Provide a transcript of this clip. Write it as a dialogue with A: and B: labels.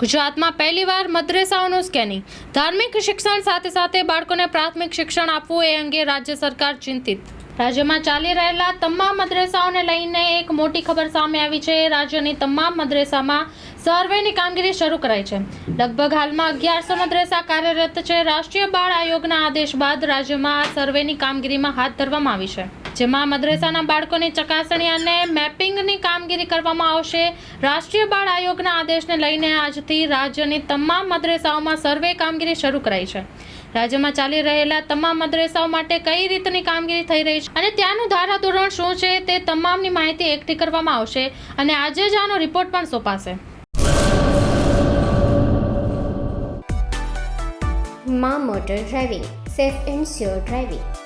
A: ગુજરાતમાં પહેલીવાર મદ્રેસાઓનું સ્કેનિંગ ધાર્મિક શિક્ષણ સાથે સાથે બાળકોને પ્રાથમિક શિક્ષણ આપવું એ અંગે રાજ્ય સરકાર ચિંતિત. રાજ્યમાં ચાલી રહેલા તમામ મદ્રેસાઓને લઈને એક મોટી ખબર સામે આવી છે. રાજ્યની તમામ મદ્રેસામાં સર્વેની કામગીરી શરૂ કરાઈ છે. લગભગ હાલમાં અગિયારસો મદ્રેસા કાર્યરત છે. રાષ્ટ્રીય બાળ આયોગના આદેશ બાદ રાજ્યમાં સર્વેની કામગીરીમાં હાથ ધરવામાં આવી છે. જેમાં મદ્રેસાના બાળકોની ચકાસણી અને મેપિંગની કામગીરી કરવામાં આવશે. રાષ્ટ્રીય બાળ આયોગના આદેશને લઈને આજથી રાજ્યની તમામ મદ્રેસાઓમાં સર્વે કામગીરી શરૂ કરાઈ છે. રાજ્યમાં ચાલી રહેલા તમામ મદ્રેસાઓ માટે કઈ રીતની કામગીરી થઈ રહી છે અને ત્યાંનું ધારાધોરણ શું છે તે તમામની માહિતી એકઠી કરવામાં આવશે અને આજે જ આનો રિપોર્ટ પણ સોંપાશે.
B: મા motor driving, safe and sure driving.